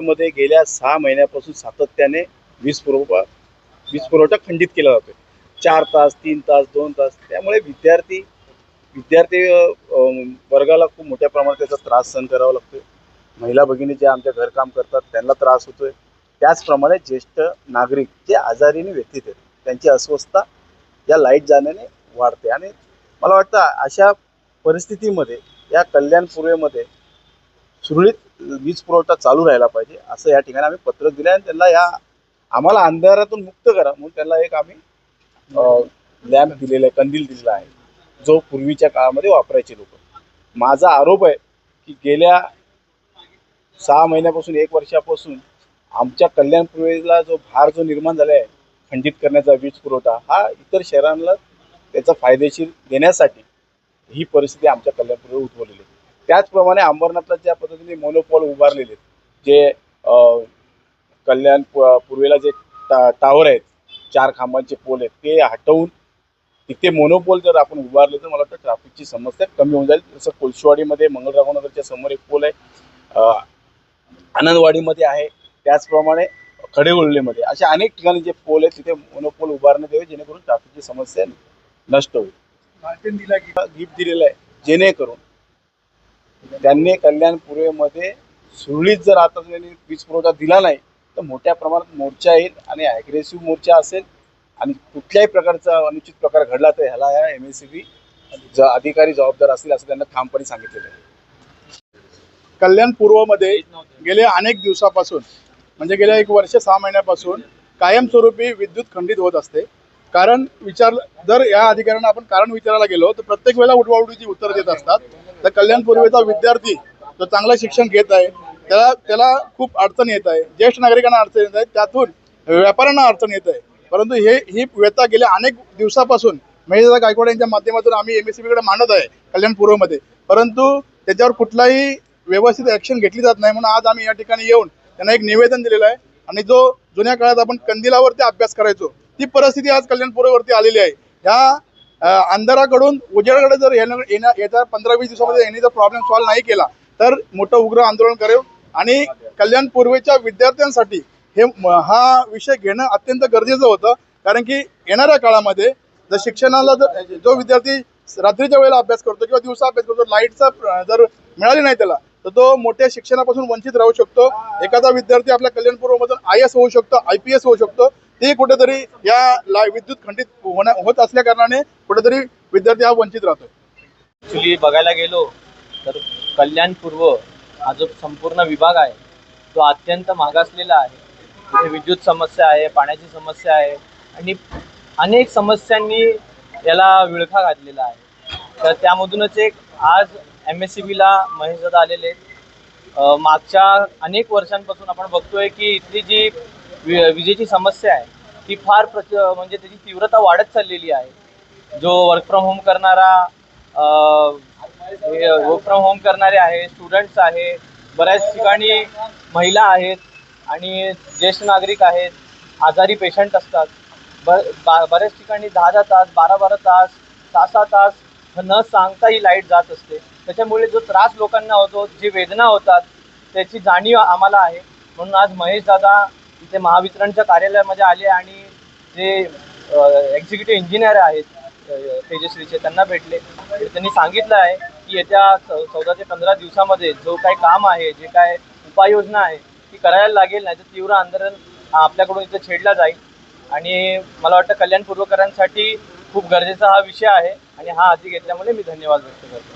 मध्ये गेल्या सहा महिन्यापासून सातत्याने वीज पुरवठा वीज पुरवठा खंडित केला जातोय. चार तास तीन तास दोन तास. त्यामुळे विद्यार्थी विद्यार्थी वर्गाला खूप मोठ्या प्रमाणात त्याचा त्रास सहन करावा लागतोय. महिला भगिनी ज्या आमच्या घरकाम करतात त्यांना त्रास होतोय. त्याचप्रमाणे ज्येष्ठ नागरिक जे आजारीने व्यथित आहेत त्यांची अस्वस्थता या लाइट जाण्याने वाढते. आणि मला वाटतं अशा परिस्थितीमध्ये या कल्याण पूर्वेमध्ये सुरळीत वीज पुरवठा चालू राहिला पाहिजे असं या ठिकाणी आम्ही पत्र दिलं आणि त्यांना या आम्हाला अंधारातून मुक्त करा म्हणून त्यांना एक आम्ही लॅम्प दिलेला आहे कंदील दिलेला आहे जो पूर्वीच्या काळामध्ये वापरायचे लोक. माझा आरोप आहे की गेल्या सहा महिन्यापासून एक वर्षापासून आमच्या कल्याण पूर्वेला जो भार जो निर्माण झाला आहे खंडित करण्याचा वीज पुरवठा हा इतर शहरांना त्याचा फायदेशीर देण्यासाठी ही परिस्थिती आमच्या कल्याण पूर्वे उद्भवलेली आहे. त्याचप्रमाणे अंबरनाथला ज्या पद्धतीने मोनोपॉल उभारलेले आहेत जे कल्याण पूर्वेला जे टा टावर आहेत चार खांबांचे पोल आहेत ते हटवून तिथे मोनोपोल जर आपण उभारले तर मला वाटतं ट्रॅफिकची समस्या कमी होऊन जाईल. जसं कोलशेवाडीमध्ये मंगळराव नगरच्या समोर एक पोल आहे आनंदवाडीमध्ये आहे त्याचप्रमाणे खडेगुळलेमध्ये अशा अनेक ठिकाणी जे पोल आहेत तिथे मोनोपोल उभारण्यात यावे जेणेकरून ट्रॅफिकची समस्या नष्ट होईल. गिफ्ट दिलेलं आहे जेणेकरून त्यांनी कल्याण पूर्वेमध्ये सुरळीत जर आता त्यांनी वीज पुरवठा दिला नाही तर मोठ्या प्रमाणात मोर्चा येईल आणि ॲग्रेसिव्ह मोर्चा असेल आणि कुठल्याही प्रकारचा अनुचित प्रकार घडला तर ह्याला या एम एस सी बी अधिकारी जबाबदार असतील असं त्यांना ठामपणे सांगितलेलं आहे. कल्याण पूर्वमध्ये गेल्या अनेक दिवसापासून म्हणजे गेल्या एक वर्ष सहा महिन्यापासून कायमस्वरूपी विद्युत खंडित होत असते. कारण विचार जर या अधिकाऱ्यांना आपण कारण विचारायला गेलो तर प्रत्येक वेळेला उडवाउडीची उत्तर देत असतात. तर कल्याण पूर्वेचा विद्यार्थी जो चांगलं शिक्षण घेत आहे त्याला त्याला खूप अडचण येत आहे. ज्येष्ठ नागरिकांना अडचण येत आहे त्यातून व्यापाऱ्यांना अडचण येत आहे. परंतु हे ही व्यथा गेल्या अनेक दिवसापासून महेशदा गायकवाड यांच्या माध्यमातून आम्ही एम एसकडे मांडत आहे कल्याण पूर्वमध्ये. परंतु त्याच्यावर कुठलाही व्यवस्थित ॲक्शन घेतली जात नाही म्हणून आज आम्ही या ठिकाणी येऊन त्यांना एक निवेदन दिलेलं आहे. आणि जो जुन्या काळात आपण कंदिलावरती अभ्यास करायचो ती परिस्थिती आज कल्याणपूरवरती आलेली आहे. ह्या अंधाराकडून उजेडाकडे जर येणं येण्या येत्या पंधरा वीस दिवसामध्ये यांनी जर प्रॉब्लेम सॉल्व्ह नाही केला तर मोठं उग्र आंदोलन करेल आणि कल्याण पूर्वेच्या विद्यार्थ्यांसाठी हे म- हा विषय घेणं अत्यंत गरजेचं होतं. कारण की येणाऱ्या काळामध्ये जर शिक्षणाला जर जो विद्यार्थी रात्रीच्या वेळेला अभ्यास करतो किंवा दिवसा अभ्यास करतो लाईटचा जर मिळाली नाही त्याला तर तो मोठ्या शिक्षणापासून वंचित राहू शकतो. एखादा विद्यार्थी आपल्या कल्याणपूर्वमधून आय एस होऊ शकतो आय पी एस होऊ शकतो. ते कुठेतरी या ला विद्युत खंडित होण्या होत असल्या कारणाने कुठेतरी विद्यार्थी हा वंचित राहतो ॲक्च्युली बघायला गेलो तर कल्याण पूर्व हा जो संपूर्ण विभाग आहे तो अत्यंत मागासलेला आहे. तिथे विद्युत समस्या आहे पाण्याची समस्या आहे आणि अनेक समस्यांनी याला विळखा घातलेला आहे. तर त्यामधूनच एक आज एम एस सी बीला महेशदादा आलेले आहेत. मागच्या अनेक वर्षांपासून आपण बघतोय की इथली जी वि- विजेची समस्या आहे. ती फार प्रच म्हणजे त्याची तीव्रता वाढत चाललेली आहे. जो वर्क फ्रॉम होम करणारा वर्क फ्रॉम होम करणारे आहे स्टुडंट्स आहे बऱ्याच ठिकाणी महिला आहेत आणि ज्येष्ठ नागरिक आहेत आजारी पेशंट असतात. ब बा बऱ्याच ठिकाणी दहा दहा तास बारा बारा तास सहा सहा तास न सांगता ही लाइट जात असते. त्याच्यामुळे जो त्रास लोकांना होतो जी वेदना होतात त्याची जाणीव आम्हाला आहे. म्हणून आज महेश दादा इथे महावितरणच्या कार्यालयामध्ये आले आणि जे एक्झिक्युटिव्ह इंजिनियर आहेत तेजश्रीचे त्यांना भेटले. म्हणजे त्यांनी सांगितलं आहे की येत्या चौदा ते पंधरा दिवसामध्ये जो काही काम आहे जे काय उपाययोजना आहे ती करायला लागेल नाही तर तीव्र आंदोलन आपल्याकडून इथं छेडला जाईल. आणि मला वाटतं कल्याण पूर्वकरांसाठी खूप गरजेचा हा विषय आहे. आणि हा हाती घेतल्यामुळे मी धन्यवाद व्यक्त करतो.